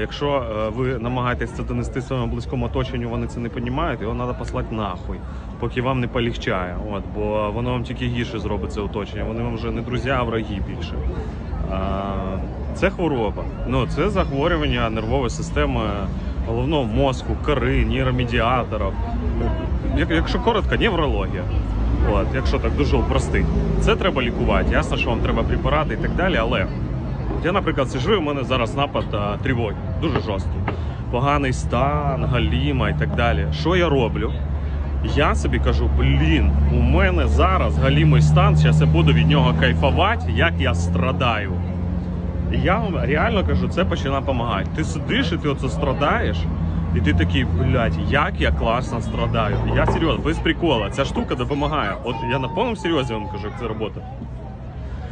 якщо е, ви намагаєтесь це донести своєму близькому оточенню, вони це не розуміють, його треба послати нахуй, поки вам не полегчає. От, бо воно вам тільки гірше зробить це оточення. Вони вам вже не друзі, а враги більше. Це хвороба. Ну, це захворювання нервової системи головного мозку, кори, нейромедіаторів. Як- Якщо коротко, неврологія. От, якщо так дуже упростити. Це треба лікувати. Ясно, що вам треба препарати і так далі, але я, наприклад, сижу, у мене зараз напад а, тривоги, дуже жорсткий. Поганий стан, галіма і так далі. Що я роблю? Я собі кажу, блін, у мене зараз галімий стан, зараз я буду від нього кайфувати, як я страдаю. І я вам реально кажу, це починає допомагати. Ти сидиш і ти оце страдаєш, і ти такий, блядь, як я класно страдаю. І я серйозно, без прикола, ця штука допомагає. От я на повному серйозі вам кажу, як це працює.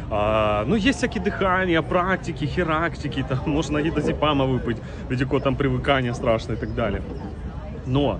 А, ну, є всякі дихання, практики, хірактики, там можна гідозіпама випити, від якого там привикання страшне і так далі. Но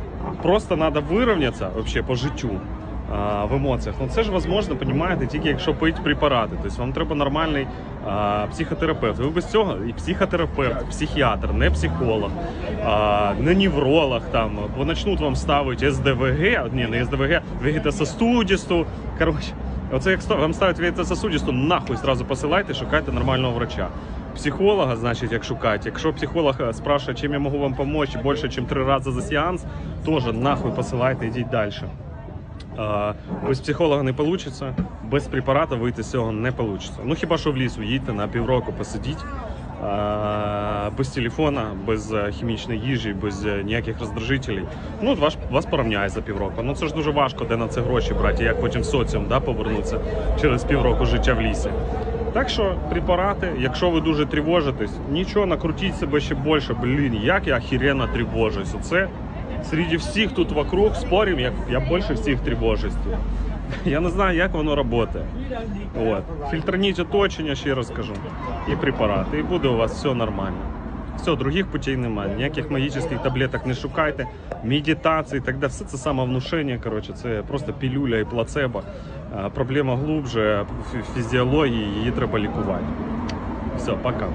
Просто треба вирівнятися вообще по життю а, в емоціях. Ну це ж возможно, понімаєте, тільки якщо пити препарати. Тобто вам треба нормальний а, психотерапевт. Ви без цього і психотерапевт, психіатр, не психолог, а, не невролог там, бо почнуть вам ставити СДВГ, ні, не СДВГ, вегетососудисту. Коротше, оце як вам ставить вегетососудисту, нахуй зразу посилайте, шукайте нормального врача. Психолога, значить, як шукати. Якщо психолог е, спрашиває, чим я можу вам допомогти більше, ніж три рази за сеанс, теж нахуй посилайте, йдіть далі. Без психолога не вийде, без препарату вийти з цього не вийде. Ну хіба що в ліс уїдьте на півроку посидіть. Без телефона, без е, хімічної їжі, без е, ніяких роздражителей. Ну, вас, вас порівняє за півроку. Ну це ж дуже важко, де на це гроші брати, як потім соціум да, повернутися через півроку життя в лісі. Так що препарати, якщо ви дуже тривожитесь, нічого, накрутіть себе ще більше. Блін, як я охеренно тривожусь. Оце серед всіх тут вокруг спорів, як я більше всіх тривожусь. Я не знаю, як воно працює. От. Фільтраніть оточення, ще раз кажу, і препарати, і буде у вас все нормально. Все, других путей немає. Ніяких магічних таблеток не шукайте, медитації так далі. Все це самовнушення, коротше, це просто пілюля і плацебо. Проблема глубже, фізіології, її треба лікувати. Все, пока.